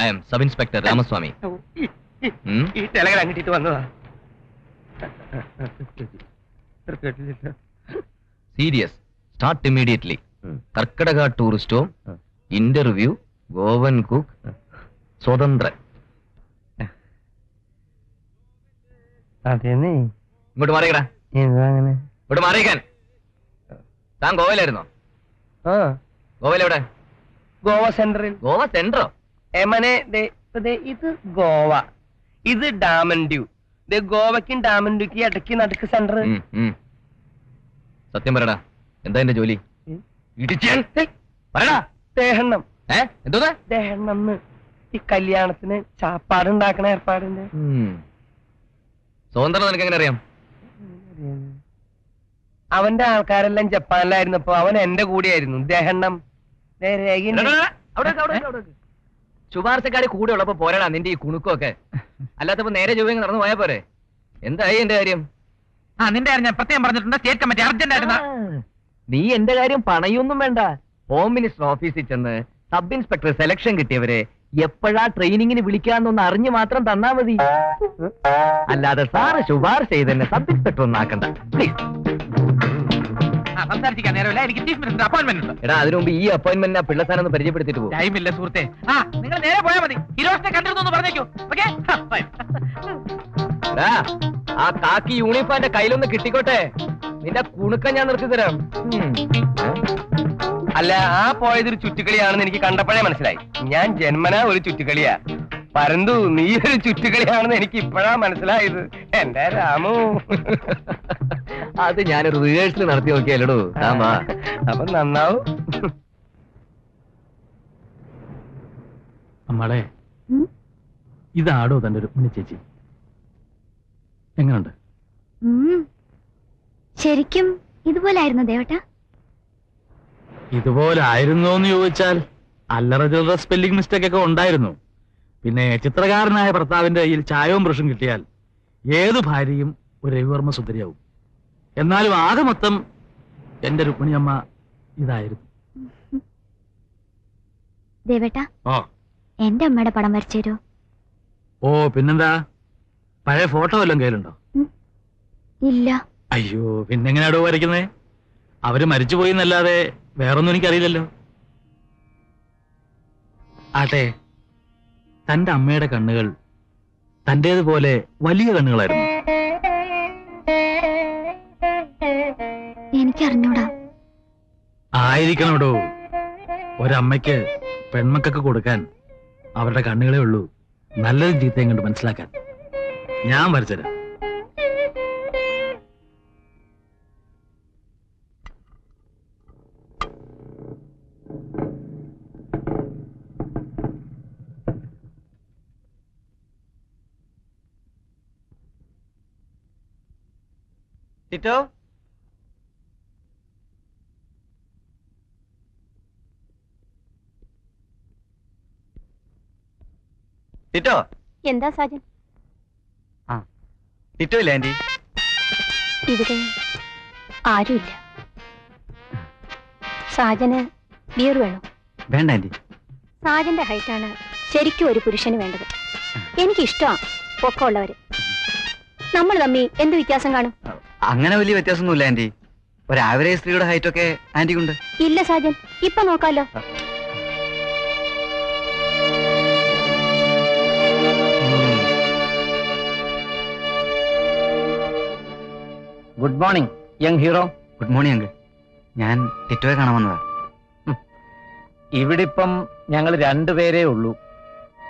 I M sub inspector Ramaswamy ഈ telegram കിട്ടിയിട്ട് വന്നതാ. സീരിയസ് സ്റ്റാർട്ട് ഇമ്മീഡിയറ്റ്ലി കർക്കിടക tourist home interview Goan cook സ്വതന്ത്രൻ. ഇങ്ങോട്ട് മാറിയടാ. ഇങ്ങോട്ട് മാറിയിക്കാൻ. താൻ ഗോവയിലായിരുന്നോ? ഗോവയിലെവിടെ? ഗോവ സെന്ററിൽ. ഗോവ സെൻട്രോ എമനെ ഇത് ഗോവ. ഇത് ഡാമൻ ഡ്യൂ ദേ ഗോവയ്ക്കും ഡാമൻ ഡ്യൂക്ക് ഇടയ്ക്ക് നടുക്ക് സെന്റർ. സത്യം പറയടാ. എന്താ എന്റെ ജോലി? കല്യാണത്തിന് ചാപ്പാട് ദേഹണ്ണം. എന്തോന്നാ ദേഹണ്ണം ഈ കല്യാണത്തിന് ചാപ്പാടുണ്ടാക്കണ ഏർപ്പാടിന്റെ. സ്വതന്ത്രം നിനക്ക് എങ്ങനെ അറിയാം? അവന്റെ ആൾക്കാരെല്ലാം ജപ്പാനിലായിരുന്നു ജപ്പാനിലായിരുന്നപ്പോ അവൻ എന്റെ കൂടെയായിരുന്നു. ദേഹണ്ണം. ദേ ശുപാർശക്കാര് കൂടെ ഉള്ളപ്പോ പോരാടാ നിന്റെ ഈ കുണുക്കൊക്കെ അല്ലാത്തപ്പോ നേരെ ജോലി നടന്നു പോയാ പോരെ. എന്തായി എന്റെ കാര്യം? ആ നിന്റെ കാര്യം ഞാൻ പ്രത്യേകം പറഞ്ഞിട്ടുണ്ട്. സ്റ്റേറ്റ് കമ്മിറ്റി അർജന്റ് ആയിരുന്നു നീ എന്റെ കാര്യം പണയൊന്നും വേണ്ട. ഹോം മിനിസ്റ്റർ ഓഫീസിൽ ചെന്ന് സബ് ഇൻസ്പെക്ടർ സെലക്ഷൻ കിട്ടിയവരെ എപ്പോഴാ ട്രെയിനിങ്ങിന് വിളിക്കാന്നൊന്ന് അറിഞ്ഞു മാത്രം തന്നാ മതി. അല്ലാതെ സാറ് ശുപാർശ ചെയ്തെന്നെ സബ് ഇൻസ്പെക്ടർ ഒന്നാക്കണ്ട. പ്ലീസ് സംസാരിക്കാൻ നേരമില്ല. എനിക്ക് ചീഫ് മിനിസ്റ്റർ അപ്പോയിന്റ്മെന്റ് ഉണ്ട്. എടാ അതിനു മുമ്പ് ഈ അപ്പോയിന്റ്മെന്റ് ആ പിള്ളസാനം ഒന്ന് പരിചയപ്പെടുത്തിട്ട് പോകും ഇല്ല സുഹൃത്തെ. ആ നിങ്ങൾ നേരെ പോയാൽ മതി. ഹിരോഷിനെ കണ്ടിരുന്നു എന്ന് പറഞ്ഞേക്കൂ. ഓക്കെ ആ കാക്കി യൂണിഫോമിന്റെ കയ്യിലൊന്ന് കിട്ടിക്കോട്ടെ. നിന്റെ കുണുക്ക ഞാൻ നിർത്തി തരാം. അല്ല ആ പോയതൊരു ചുറ്റുകളിയാണെന്ന് എനിക്ക് കണ്ടപ്പോഴേ മനസ്സിലായി. ഞാൻ ജന്മനാ ഒരു ചുറ്റുകളിയാ. പരന്തു നീ ഒരു ചുറ്റുകളിയാണെന്ന് എനിക്ക് ഇപ്പോഴാ മനസ്സിലായത്. എന്റെ രാമു. അത് ഞാനൊരു റിഹേഴ്സൽ നടത്തി നോക്കിയാലോ രാമാ. അപ്പൊ നന്നാവും. അമ്മളെ? ഇതാടോ തന്റെ രുക്മിണി ചേച്ചി? എങ്ങനുണ്ട്. ശരിക്കും ഇതുപോലായിരുന്നു ദേവട്ട? ഇതുപോലെ ആയിരുന്നോ എന്ന് ചോദിച്ചാൽ അല്ലറ ചില്ലറ സ്പെല്ലിംഗ് മിസ്റ്റേക്ക് ഒക്കെ ഉണ്ടായിരുന്നു. പിന്നെ ചിത്രകാരനായ ഭർത്താവിന്റെ കയ്യിൽ ചായവും ബ്രഷും കിട്ടിയാൽ ഏത് ഭാര്യയും ഒരു രവിവർമ്മ സുന്ദരിയാവും. എന്നാലും ആകെ മൊത്തം എന്റെ രുക്മിണിയമ്മ ഇതായിരുന്നു. ദേവേട്ട എന്റെ അമ്മയുടെ പടം വരച്ചു ഓ പിന്നെന്താ? പഴയ ഫോട്ടോ വല്ലതും കയ്യിലുണ്ടോ? ഇല്ല. അയ്യോ പിന്നെങ്ങനെയാടോ വരയ്ക്കുന്നേ? അവർ മരിച്ചുപോയി എന്നല്ലാതെ വേറൊന്നും എനിക്കറിയില്ലല്ലോ. ആട്ടെ തന്റെ അമ്മയുടെ കണ്ണുകൾ തന്റേതുപോലെ വലിയ കണ്ണുകളായിരുന്നു. എനിക്കറിഞ്ഞൂടാ. ആയിരിക്കണോടോ? ഒരമ്മയ്ക്ക് പെൺമക്കൾക്ക് കൊടുക്കാൻ അവരുടെ കണ്ണുകളേ ഉള്ളൂ. നല്ലതും ചീത്തയും കണ്ട് മനസ്സിലാക്കാൻ? ഞാൻ വരച്ചുതരാം ടിറ്റോ? ടിറ്റോ? എന്താ സാജൻ? ടിറ്റോ ഇല്ല ആന്റി ഇവിടെ ആരുമില്ല. സാജന് ബിയർ വേണോ? വേണ്ട ആന്റി സാജന്റെ ഹൈറ്റാണ് ശരിക്കും ഒരു പുരുഷന് വേണ്ടത്. എനിക്കിഷ്ടമാണ് പൊക്കമുള്ളവര്. നമ്മൾ തമ്മി എന്ത് വ്യത്യാസം കാണും? അങ്ങനെ വലിയ വ്യത്യാസമൊന്നുമില്ല ആന്റി. ഒരു ആവറേജ് സ്ത്രീയുടെ ഹൈറ്റ് ഒക്കെ ആന്റിക്കുണ്ട്. ഇല്ല സാജൻ. ഇപ്പൊ നോക്കാലോ. Good morning young hero good morning uncle ഞാൻ ടിറ്റോയെ കാണാൻ വന്നതാ. ഇവിടെ ഇപ്പം ഞങ്ങൾ രണ്ടുപേരേ ഉള്ളൂ.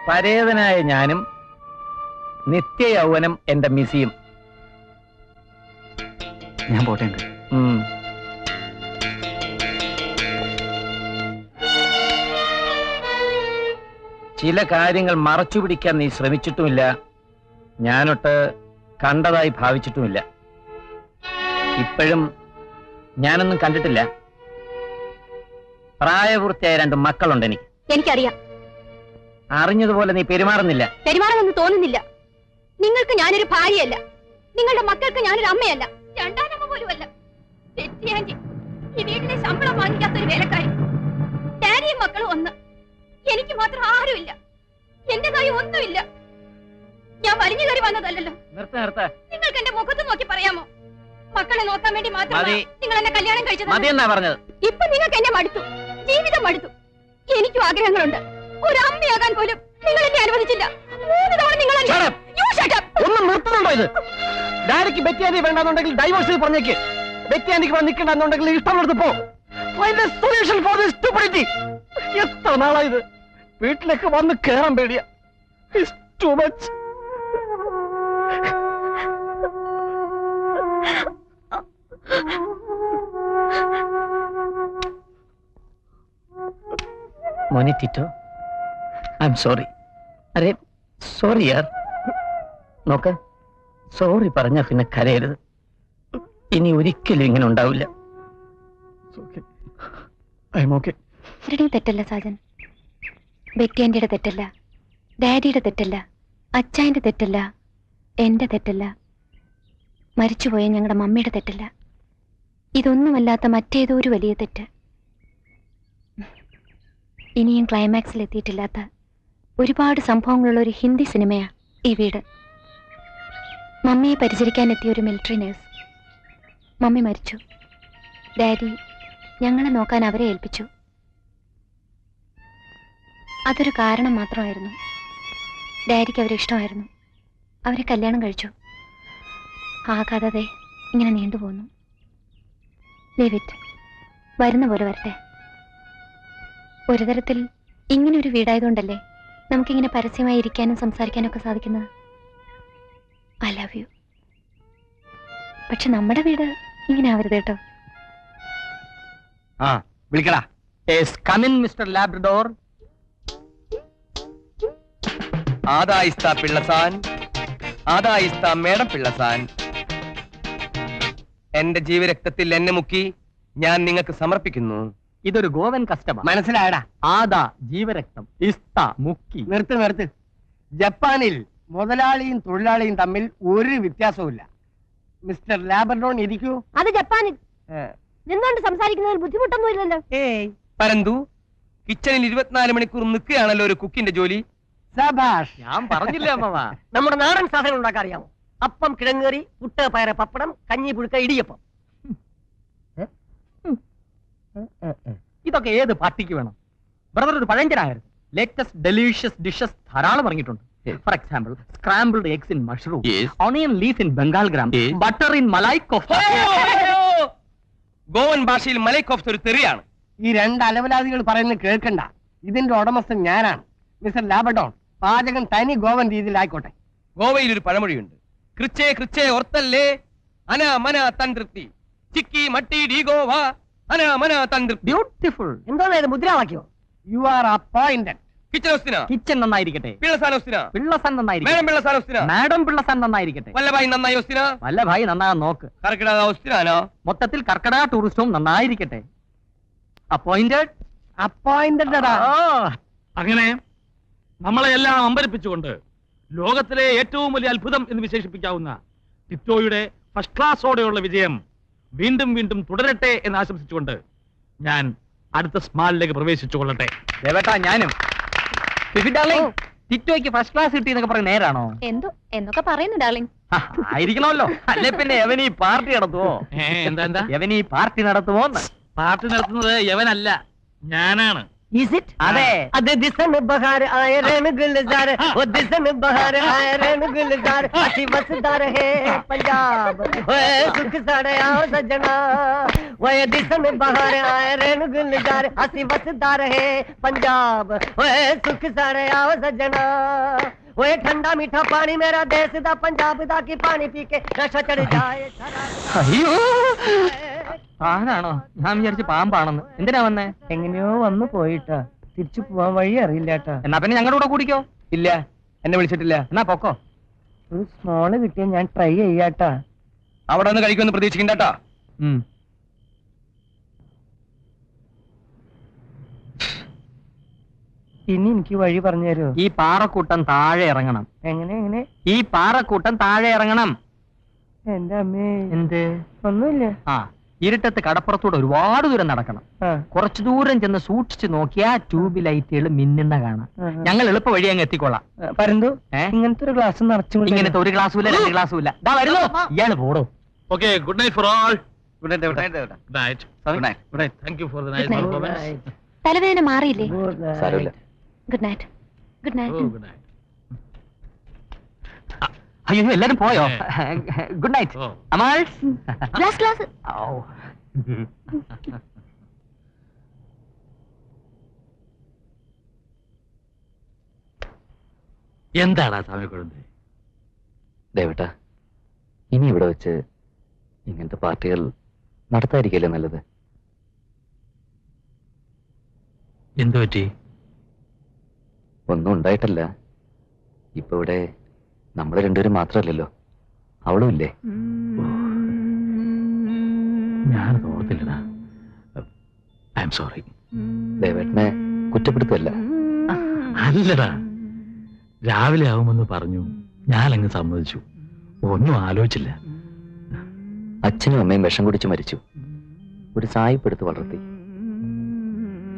പരേതനായ ഞാനും നിത്യ യൗവനം എന്റെ മിസിയും ഞാൻ പോട്ടെ അങ്കിൾ. ചില കാര്യങ്ങൾ മറച്ചു പിടിക്കാൻ നീ ശ്രമിച്ചിട്ടുമില്ല. ഞാനൊട്ട് കണ്ടതായി ഭാവിച്ചിട്ടുമില്ല. ഇപ്പോഴും ഞാനൊന്നും കണ്ടിട്ടില്ല. പ്രായപൂർത്തിയായ രണ്ട് മക്കളുണ്ട് എനിക്ക്. എനിക്കറിയാം. അറിഞ്ഞതുപോലെ നീ പെരുമാറുന്നില്ല. പെരുമാറുമെന്ന് തോന്നുന്നില്ല. നിങ്ങൾക്ക് ഞാനൊരു ഭാര്യയല്ല. നിങ്ങളുടെ മക്കൾക്ക് ഞാനൊരു അമ്മയല്ല. രണ്ടാനമ്മ തെറ്റിയാന്റി ഈ വീട്ടിലെ ശമ്പളം വാങ്ങിക്കാത്ത ഒരു വേലക്കാരി. ഡാഡിയും മക്കളും ഒന്ന്. എനിക്ക് മാത്രം ആരുമില്ല. എന്റെ കൈ ഒന്നുമില്ല. ഞാൻ വലിഞ്ഞു കയറി വന്നതല്ലല്ലോ. നിങ്ങൾക്ക് എന്റെ മുഖത്ത് നോക്കി പറയാമോ? മക്കളെ നോക്കാൻ വേണ്ടി മാത്രമാണ് നിങ്ങൾ എന്നെ കല്യാണം കഴിച്ചത്? ഇപ്പൊ നിങ്ങൾക്ക് എന്നെ മടുത്തു. ജീവിതം മടുത്തു. എനിക്കും ആഗ്രഹങ്ങളുണ്ട്. ഒരു അമ്മയാകാൻ പോലും നിങ്ങൾ എന്നെ അനുവദിച്ചില്ല. മൂന്ന് തവണ നിങ്ങൾ. ഒന്ന് നിർത്തുന്നുണ്ടോ ഇത്? ഡാഡിക്ക് ബെറ്റി ആന്റി വേണ്ടെന്നുണ്ടെങ്കിൽ ഡൈവോഴ്സ് പറഞ്ഞേക്ക്. ബെറ്റി ആന്റിക്ക് വന്ന് നിൽക്കണ്ടെന്നുണ്ടെങ്കിൽ ഇഷ്ടമുള്ളത് പോ. Find solution for this stupidity എത്ര നാളായത്? വീട്ടിലേക്ക് വന്ന് കേറാൻ പേടിയ. ടു മച്ച് മോനി തിറ്റോ ഐ എം സോറി അരേ സോറി യാർ നോക്ക സോറി പറഞ്ഞ പിന്നെ കരയരുത്. ഇനി ഒരിക്കലും ഇങ്ങനെ ഉണ്ടാവില്ല. ആരുടെയും തെറ്റല്ല സാജൻ. ബെറ്റി ആന്റിയുടെ തെറ്റല്ല ഡാഡിയുടെ തെറ്റല്ല അച്ചായന്റെ തെറ്റല്ല എന്റെ തെറ്റല്ല മരിച്ചുപോയ ഞങ്ങളുടെ മമ്മിയുടെ തെറ്റല്ല. ഇതൊന്നുമല്ലാത്ത മറ്റേതോ ഒരു വലിയ തെറ്റ്. ഇനിയും ക്ലൈമാക്സിൽ എത്തിയിട്ടില്ലാത്ത ഒരുപാട് സംഭവങ്ങളുള്ള ഒരു ഹിന്ദി സിനിമയാണ് ഈ വീട്. മമ്മിയെ പരിചരിക്കാനെത്തിയ ഒരു മിലിറ്ററി നേഴ്സ്. മമ്മി മരിച്ചു. ഡാഡി ഞങ്ങളെ നോക്കാൻ അവരെ ഏൽപ്പിച്ചു. അതൊരു കാരണം മാത്രമായിരുന്നു. ഡാഡിക്ക് അവരെ ഇഷ്ടമായിരുന്നു. അവരെ കല്യാണം കഴിച്ചു. ആ കഥ ദേ ഇങ്ങനെ നീണ്ടുപോന്നു ഡേവിഡ് വരുന്ന പോലെ വരട്ടെ. ഒരു തരത്തിൽ ഇങ്ങനെ ഒരു വീടായതുകൊണ്ടല്ലേ നമുക്കിങ്ങനെ പരസ്യമായി ഇരിക്കാനും സംസാരിക്കാനും ഒക്കെ സാധിക്കുന്നത്? I love you. പക്ഷെ നമ്മുടെ വീട് ഇങ്ങനെ ആവരുത് കേട്ടോ. ആ വിളിക്കടാ. കമിൻ മിസ്റ്റർ ലാബ്രഡോർ ആദായിസ്ത പിള്ളസാൻ. ആദായിസ്ത മേഡം പിള്ളസാൻ. എന്റെ ജീവരക്തത്തിൽ എന്നെ മുക്കി ഞാൻ നിങ്ങൾക്ക് സമർപ്പിക്കുന്നു. ഇതൊരു ഗോവൻ കസ്റ്റമർ. മനസ്സിലായടാ. ആദാ ജീവരക്തം. ഇസ്ത മുക്കി. നിർത്ത് നിർത്ത്. ജപ്പാനിൽ മുതലാളിയും തൊഴിലാളിയും തമ്മിൽ ഒരു വ്യത്യാസവുമില്ല. മിസ്റ്റർ ലാബർഡോൺ ഇരിക്കൂ. അത് ജപ്പാനിൽ. നിന്നോണ്ട് സംസാരിക്കുന്നതിൽ ബുദ്ധിമുട്ടൊന്നുമില്ലല്ലോ. ഏയ്. പരന്തു കിച്ചണിൽ ഇരുപത്തിനാല് മണിക്കൂർ നിൽക്കുകയാണല്ലോ ഒരു കുക്കിന്റെ ജോലി. സബാഷ്. ഞാൻ പറഞ്ഞില്ല അമ്മ നമ്മുടെ നാടൻ സാധനങ്ങൾ ഉണ്ടാക്കാൻ അറിയാമോ? അപ്പം കിഴങ്ങേറി പുട്ട് പയറ് പപ്പടം കഞ്ഞി പുഴുക്ക ഇടിയപ്പം. ഇതൊക്കെ ഏത് പാർട്ടിക്ക് വേണം? ബ്രദർ ഒരു പഴഞ്ചനായിരുന്നു ലേറ്റസ്റ്റ് ഡെലീഷ്യസ് ഡിഷസ് ധാരാളം ഇറങ്ങിയിട്ടുണ്ട്. For example scrambled eggs in mushroom onion leaf in Bengal gram butter in malai kofta Goan ഭാഷയിൽ മലൈക്കോഫ്റ്റ് ഒരു തെറിയാണ്. ഈ രണ്ട് അലവലാദികൾ പറയുന്നത് കേൾക്കണ്ട. ഇതിന്റെ ഉടമസ്ഥൻ ഞാനാണ്. മിസ്റ്റർ ലാബഡോൺ പാചകം തനി ഗോവൻ രീതിയിലായിക്കോട്ടെ. ഗോവയിൽ ഒരു പഴമൊഴിയുണ്ട്. കൃച്ചേ കൃച്ചേ ഓർത്തല്ലേ? അന മന തൃപ്തി. ചിക്കി മട്ടി ഡി ഗോവ. അന മന തൃപ്തി. ബ്യൂട്ടിഫുൾ എന്തോ മുദ്രാവാക്യോ? യു ആർ അപ്പോയിന്റഡ് നന്നായിരിക്കട്ടെ. പിള്ളസാൻ ഒസ്തിന പിള്ളസൻ നന്നായിരിക്കട്ടെ. മേഡം പിള്ളസാൻ ഒസ്തിന മാഡം പിള്ളസൻ നന്നായിരിക്കട്ടെ. വല്ലഭായി നന്നായി നന്നാകാൻ നോക്ക്. മൊത്തത്തിൽ കർക്കടക ടൂറിസ്റ്റവും നന്നായിരിക്കട്ടെ. അപ്പോയിന്റഡ് അപ്പോയിന്റഡ് അങ്ങനെ നമ്മളെ എല്ലാം അമ്പരിപ്പിച്ചുകൊണ്ട് ലോകത്തിലെ ഏറ്റവും വലിയ അത്ഭുതം എന്ന് വിശേഷിപ്പിക്കാവുന്ന ടിറ്റോയുടെ ഫസ്റ്റ് ക്ലാസ്സോടെയുള്ള വിജയം വീണ്ടും വീണ്ടും തുടരട്ടെ എന്ന് ആശംസിച്ചുകൊണ്ട് ഞാൻ അടുത്ത സ്മാളിലേക്ക് പ്രവേശിച്ചു കൊള്ളട്ടെ ദേവേട്ടാ ഞാനും. ഫിഫി ഡാർലിംഗ് ടിറ്റോയ്ക്ക് ഫസ്റ്റ് ക്ലാസ് കിട്ടി എന്നൊക്കെ പറഞ്ഞ നേരാണോ? എന്തോ എന്നൊക്കെ പറയുന്നു ഡാർലിംഗ് ആയിരിക്കണമല്ലോ. അല്ലെ പിന്നെ എവനീ പാർട്ടി നടത്തുവോ? എന്താ എന്താ? എവനീ പാർട്ടി നടത്തുമോ പാർട്ടി നടത്തുന്നത് യവനല്ല ഞാനാണ്. Is it? अरे अरे दिसन बहार आए रन गुलजार वो दिसन बहार आए रन गुलजार अच्छी बसदा रहे पंजाब ओए सुख सारे आओ सजना ओए दिसन बहार आए रन गुलजार अच्छी बसदा रहे पंजाब ओए सुख सड़े आओ सजना ਓਏ ਠੰਡਾ ਮਿੱਠਾ ਪਾਣੀ ਮੇਰਾ ਦੇਸ਼ ਦਾ ਪੰਜਾਬ ਦਾ ਕੀ ਪਾਣੀ ਪੀ ਕੇ ਨਸ਼ਾ ਚੜ ਜਾਏ അയ്യോ ആരാണോ ഞാൻ വിചാരിച്ചു പാമ്പാണെന്ന് എന്തിനാ വന്നേ എങ്ങനെയോ വന്നു പോയിട്ടാ തിരിച്ചു പോവാൻ വഴി അറിയില്ലാട്ടാ എന്നാ പിന്നെ ഞങ്ങളുടെ കൂടെ കൂടിക്കോ ഇല്ല എന്നെ വിളിച്ചിട്ടില്ല എന്നാ പൊക്കോ ഒരു സ്മോള് കിട്ടിയ ഞാൻ ട്രൈ ചെയ്യാട്ടാ അവിടെ നിന്ന് കഴിക്കുമെന്ന് പ്രതീക്ഷിക്കണ്ടട്ടാ ഇനി എനിക്ക് വഴി പറഞ്ഞു തരുമോ ഈ പാറക്കൂട്ടം താഴെ ഇറങ്ങണം. എങ്ങനെ എങ്ങനെ? ഈ പാറക്കൂട്ടം താഴെ ഇറങ്ങണം. എന്റെ അമ്മേ. എന്ത്? ഒന്നുമില്ല. ആ ഇരുട്ടത്ത് കടപ്പുറത്തൂടെ ഒരുപാട് ദൂരം നടക്കണം. കുറച്ചു ദൂരം ചെന്ന് സൂക്ഷിച്ചു നോക്കിയാ ട്യൂബ് ലൈറ്റുകൾ മിന്നുന്ന കാണാം. ഞങ്ങൾ എളുപ്പ വഴി അങ്ങ് എത്തിക്കോളാം. പരന്തു ഇങ്ങനത്തെ ഒരു ഗ്ലാസ് നിറച്ചു ഇങ്ങനത്തെ ഒരു ഗ്ലാസ്സും ഇല്ല രണ്ട് ഗ്ലാസ്സും ഇല്ല. ദാ വരുന്നു. ഇയാൾ പോടോ. Okay good night for all good night good night good night good night thank you for the തലവേദന മാറിയില്ലേ? സാരമില്ല. Good night good night good night അയ്യോ എല്ലാരും പോയോ? Good night അമാൾ? ഗ്ലാസ് ഗ്ലാസ് എന്താടാ സ്വാമി കുഴന്തേ? ദേവട്ട ഇനി ഇവിടെ വെച്ച് ഇങ്ങനത്തെ പാർട്ടികൾ നടത്താതിരിക്കല്ലേ നല്ലത്? എന്തു പറ്റി ഒന്നും ഉണ്ടായിട്ടല്ല. ഇപ്പൊ ഇവിടെ നമ്മൾ രണ്ടുപേരും മാത്രമല്ലല്ലോ. അവളും ഇല്ലേ? ഞാനത് ഓർത്തില്ലടാ. I'm sorry. ദേവേട്ടനെ കുറ്റപ്പെടുത്തല്ല അല്ലടാ. രാവിലെ ആവുമെന്ന് പറഞ്ഞു ഞാൻ ഞാനങ്ങ് സമ്മതിച്ചു. ഒന്നും ആലോചിച്ചില്ല. അച്ഛനും അമ്മയും വിഷം കുടിച്ച് മരിച്ചു. ഒരു സായിപ്പെടുത്ത് വളർത്തി.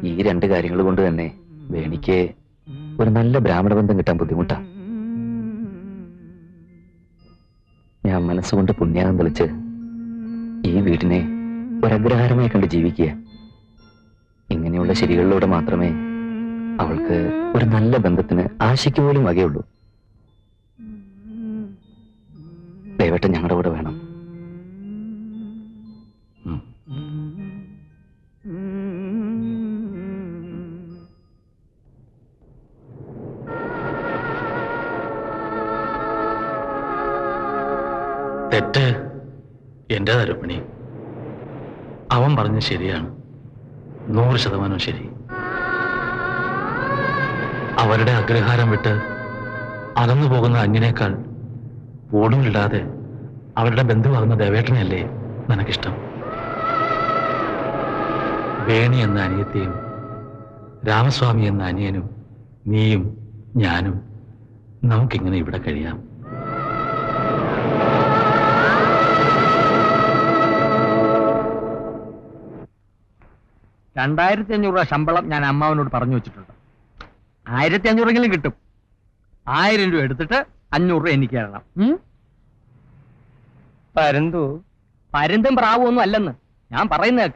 ഈ രണ്ട് കാര്യങ്ങൾ കൊണ്ട് തന്നെ വേണിക്ക് ഒരു നല്ല ബ്രാഹ്മണ ബന്ധം കിട്ടാൻ ബുദ്ധിമുട്ടാ. ഞാൻ മനസ്സുകൊണ്ട് പുണ്യാകം തെളിച്ച് ഈ വീടിനെ ഒരഗ്രഹാരമായി കണ്ട് ജീവിക്കുക. ഇങ്ങനെയുള്ള ശരികളിലൂടെ മാത്രമേ അവൾക്ക് ഒരു നല്ല ബന്ധത്തിന് ആശയ്ക്ക് പോലും വകയുള്ളൂ. ദയവട്ടെ ഞങ്ങളുടെ കൂടെ വേണം. തെറ്റ് എന്റെതാ രുക്മിണി അവൻ പറഞ്ഞ ശരിയാണ്. നൂറ് ശതമാനം ശരി. അവരുടെ അഗ്രഹാരം വിട്ട് അകന്നു പോകുന്ന അന്യനേക്കാൾ ഓടുമില്ലാതെ അവരുടെ ബന്ധുവാകുന്ന ദേവേട്ടനെയല്ലേ നിനക്കിഷ്ടം? വേണി എന്ന അനിയത്തെയും രാമസ്വാമി എന്ന അനിയനും നീയും ഞാനും നമുക്കിങ്ങനെ ഇവിടെ കഴിയാം. രണ്ടായിരത്തി അഞ്ഞൂറ് രൂപ ശമ്പളം ഞാൻ അമ്മാവനോട് പറഞ്ഞു വെച്ചിട്ടുണ്ട്. ആയിരത്തി അഞ്ഞൂറെങ്കിലും കിട്ടും. ആയിരം രൂപ എടുത്തിട്ട് അഞ്ഞൂറ് രൂപ എനിക്ക് തരണം? പരന്തു. പരുന്തും പ്രാവും ഒന്നും അല്ലെന്ന്. ഞാൻ പറയുന്നേക്ക്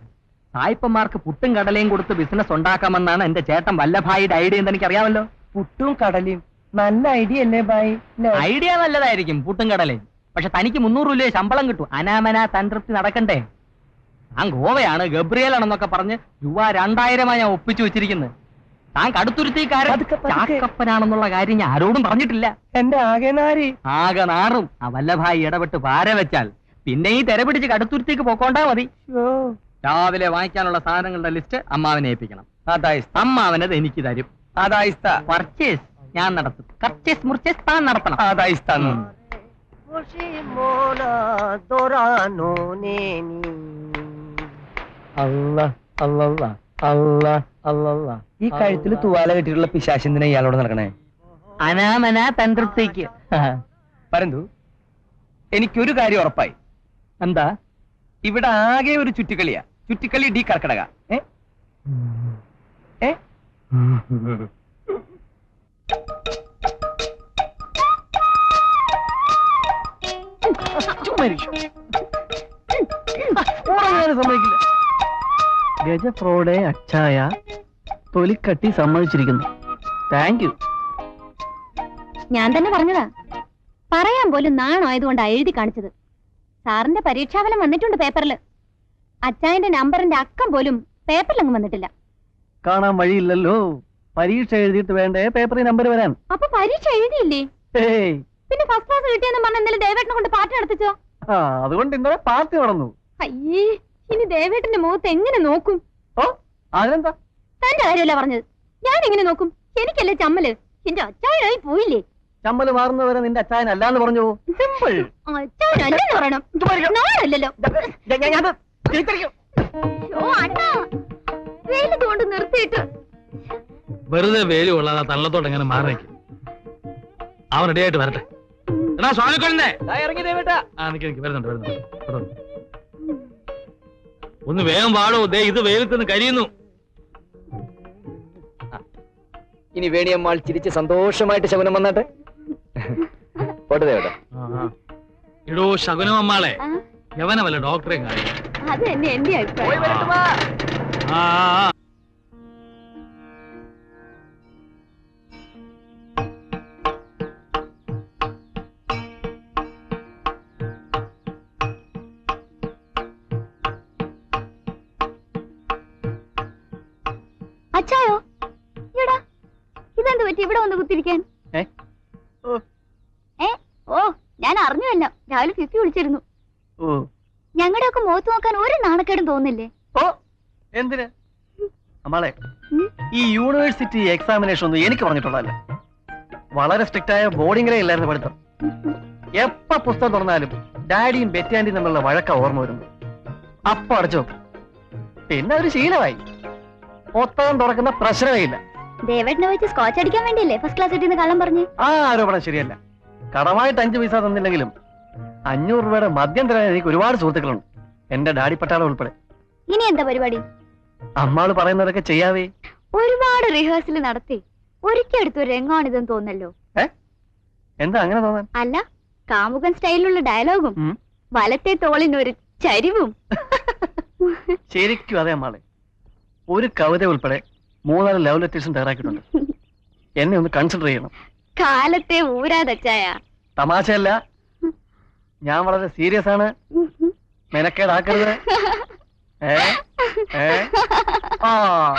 സായിപ്പന്മാർക്ക് പുട്ടും കടലയും കൊടുത്ത് ബിസിനസ് ഉണ്ടാക്കാമെന്നാണ് എന്റെ ചേട്ടൻ വല്ലഭായിയുടെ ഐഡിയ എന്ന് എനിക്കറിയാമല്ലോ. പുട്ടും കടലയും. നല്ല ഐഡിയ അല്ലേ ബായി ഐഡിയ നല്ലതായിരിക്കും പുട്ടും കടലയും. പക്ഷെ തനിക്ക് മുന്നൂറ് രൂപ ശമ്പളം കിട്ടും. അനാമന തന്ത്രപ്തി നടക്കണ്ടേ? താൻ ഗോവയാണ് ഗബ്രിയേൽ ആണെന്നൊക്കെ പറഞ്ഞ് രൂപ രണ്ടായിരമായി ഞാൻ ഒപ്പിച്ചു വെച്ചിരിക്കുന്നത്. താൻ കടുത്തുരുത്തിക്കാരൻ പതുക്കെ, കാര്യം ഞാൻ ആരോടും പറഞ്ഞിട്ടില്ല. എന്റെ ആകെ നാരി. ആകെ നാറും. ആ വല്ലഭായി ഇടപെട്ട് പാര വെച്ചാൽ പിന്നെ ഈ തെര പിടിച്ച് കടുത്തുരുത്തേക്ക് പോക്കോണ്ടാ മതി. രാവിലെ വാങ്ങിക്കാനുള്ള സാധനങ്ങളുടെ ലിസ്റ്റ് അമ്മാവിനെ ഏൽപ്പിക്കണം. അമ്മാവനത് എനിക്ക് തരും. പർച്ചേസ് ഞാൻ നടത്തും. പർച്ചേസ് മുർച്ചേസ് താൻ നടത്തണം. അതായിസ്ത ഉം. അല്ല അല്ലല്ല അല്ല അല്ലല്ല ഈ കഴുത്തിൽ തുവാല കെട്ടിയിട്ടുള്ള പിശാശിന്തിനെ ഇയാളോട് നടക്കണേ? അനാമന തന്ത്രത്തേക്ക് പരന്തു എനിക്കൊരു കാര്യം ഉറപ്പായി. എന്താ? ഇവിടെ ആകെ ഒരു ചുറ്റിക്കളിയാ. ചുറ്റിക്കളി ഡി കർക്കടക. ഏ? ഏ? ഗജ ഫ്രോഡെ അച്ചായ തൊലിക്കട്ടി സമ്മതിച്ചിരിക്കുന്നു. താങ്ക് യു ഞാൻ തന്നെ പറഞ്ഞതാ. പറയാൻ പോലും നാണായതുകൊണ്ടാ എഴുതി കാണിച്ചത്. സാറിന്റെ പരീക്ഷാഫലം വന്നിട്ടുണ്ട് പേപ്പറിൽ അച്ചായന്റെ നമ്പറിന്റെ അക്കം പോലും പേപ്പറിലങ്ങ് വന്നിട്ടില്ല. കാണാൻ വഴിയില്ലല്ലോ. പരീക്ഷ എഴുതിയിട്ട് വേണ്ടേ പേപ്പറിൽ നമ്പർ വരാൻ? അപ്പൊ പരീക്ഷ എഴുതിയില്ലേ? പിന്നെ ഫസ്റ്റ് ക്ലാസ് കിട്ടിയെന്ന് പറഞ്ഞ എന്തെങ്കിലും ദേവേട്ടനെ കൊണ്ട് പാർട്ടി നടത്തിച്ചോ? ആ അതുകൊണ്ട് ഇന്നലെ പാർട്ടി നടന്നു. അയ്യേ ഇനി ദേവേട്ടന്റെ മുഖത്ത് എങ്ങനെ നോക്കും? ഓ അതിനെന്താ? തന്റെ കാര്യമല്ല പറഞ്ഞത്. ഞാൻ എങ്ങനെ നോക്കും? എനിക്കല്ലേ ചമ്മൽ. എന്റെ അച്ചായനായി പോയില്ലേ? ചമ്മൽ മാറുന്നവരെ നിന്റെ അച്ചായൻ അല്ലാന്ന് പറഞ്ഞു. സിമ്പിൾ. അച്ചായനല്ലെന്ന് പറയണം. കൊണ്ട് നിർത്തിയിട്ട്. വെറുതെ വേലി കൊള്ളാതെ തള്ളത്തോട്ട് എങ്ങനെ മാറി നിൽക്കും. അവൻ റെഡിയായിട്ട് വരട്ടെ. എടാ സ്വാമിക്കൊള്ളേ ഇറങ്ങി ദേവേട്ടാ ആ നിക്ക് നിക്ക് വരുന്നുണ്ട് വരുന്നുണ്ട്. ഒന്ന് വേഗം വാടോ. ദേ ഇത് വെയിലത്ത് നിന്ന് കരിയുന്നു. ഇനി വേണിയമ്മാൾ ചിരിച്ച് സന്തോഷമായിട്ട് ശകുനം വന്നാട്ടെ. പോട്ടെ ദേവട്ടെ എടോ ശകുനം അമ്മാളെ. യവനമല്ല ഡോക്ടറെ കാര്യം അത് തന്നെ എന്റെ അഭിപ്രായം. ആ ആ. അച്ചായോ എടാ ഇതെന്ത് പറ്റി? ഇവിടെ വന്ന് കുത്തിരിക്കാൻ. ഏ? ഓ. ഏ? ഓ ഞാൻ അറിഞ്ഞുവല്ല രാവിലെ ഫിഫി വിളിച്ചിരുന്നു. ഓ. ഞങ്ങളുടെ ഒക്കെ മുഖത്ത് നോക്കാൻ ഒരു നാണക്കേടും തോന്നില്ലേ ഓ എന്തിന്? നമ്മളെ ഈ യൂണിവേഴ്സിറ്റി എക്സാമിനേഷൻ ഒന്നും എനിക്ക് പറഞ്ഞിട്ടുള്ളതല്ല. വളരെ സ്ട്രിക്റ്റ് ആയ ബോർഡിംഗിലേ ഇല്ലായിരുന്നു പഠിത്തം. എപ്പ പുസ്തകം തുറന്നാലും ഡാഡിയും ബെറ്റാൻഡിയും തമ്മിലുള്ള വഴക്ക ഓർമ്മ വരുന്നു. അപ്പൊ അടച്ചു പിന്നെ ഒരു ശീലമായി. പുസ്തകം തുറക്കുന്ന പ്രശ്നമേ ഇല്ല ദേവേട്ടനെ വെച്ച് സ്കോച്ച് അടിക്കാൻ വേണ്ടിയല്ലേ ഫസ്റ്റ് ക്ലാസ് കിട്ടിയെന്ന് കള്ളം പറഞ്ഞു? ആ ആരോപണം ശരിയല്ല. കടമായിട്ട് അഞ്ചു പൈസ തന്നില്ലെങ്കിലും അഞ്ഞൂറ് രൂപയുടെ മദ്യം തരാൻ എനിക്ക് ഒരുപാട് സുഹൃത്തുക്കളുണ്ട്. എന്റെ ഡാഡി പട്ടാളം ഉൾപ്പെടെ. ഇനി എന്താ പരിപാടി? അമ്മാൾ പറയുന്നതൊക്കെ ചെയ്യാവേ? ഒരുപാട് റിഹേഴ്സൽ നടത്തി. ഒരിക്കലെടുത്ത ഒരു രംഗമാണിതെന്ന് തോന്നല്ലോ എന്താ അങ്ങനെ തോന്നാൻ? അല്ല കാമുകൻ സ്റ്റൈലിലുള്ള ഡയലോഗും ഉം. വലത്തെ തോളിനൊരു ചരിവും. ശരിക്കും അതെ അമ്മാളെ. ഒരു കവിത ഉൾപ്പെടെ മൂന്നാൽ ലവ് ലെറ്റേഴ്സും തയ്യാറാക്കിയിട്ടുണ്ട്. എന്നെ ഒന്ന് കൺസിഡർ ചെയ്യണം. കാലത്തെ ഊരാതച്ചായ തമാശയല്ല. ഞാൻ വളരെ സീരിയസ് ആണ്. മെനക്കേടാക്കരുത്. ഏ? ഏ? ആ.